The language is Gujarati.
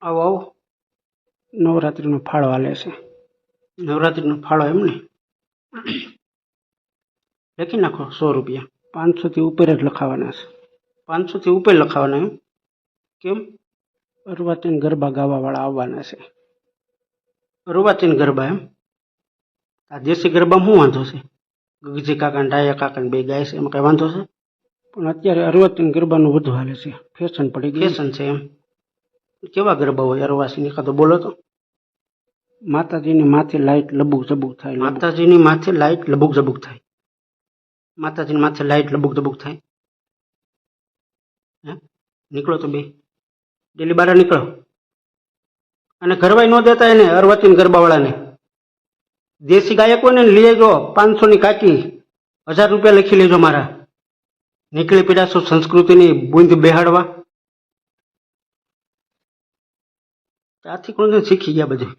આવો આવો. નવરાત્રિનો ફાળો હાલે છે. નવરાત્રિનો ફાળો એમ ને લખી નાખો સો રૂપિયા. પાંચસોથી ઉપર જ લખાવાના છે. પાંચસોથી ઉપર લખાવાના એમ? કેમ? અરવાચીન ગરબા ગાવાવાળા આવવાના છે. અરવાચીન ગરબા એમ? આ દેશી ગરબામાં શું વાંધો છે? ગગજી કાકા ડાયા કાકા ને બે ગાય છે, એમાં કંઈ વાંધો છે? પણ અત્યારે અરવાચીન ગરબાનું વધુ હાલે છે. ફેશન પડી ગઈ ફેશન છે એમ. કેવા ગરબા હોય? અરવાસીની કાં તો બોલો તો. માતાજીની માથે લાઈટ લબુક જબુક થાય માતાજીની માથે લાઈટ લબુક જબુક થાય. માતાજીની માથે લાઈટ લબુક જબુક થાય. હે? નીકળો તો બે. ડેલી બારા નીકળો. અને ગરવાઈ ન દેતા એને અરવતીન ગરબાવાળાને. દેશી ગાયકોને લઈ લેજો પાંચસો ની કાકી. હજાર રૂપિયા લખી લેજો મારા. નીકળી પીડાશો સંસ્કૃતિની બુંદ બેહાડવા. ત્યાંથી કોણ શીખી ગયા બધું.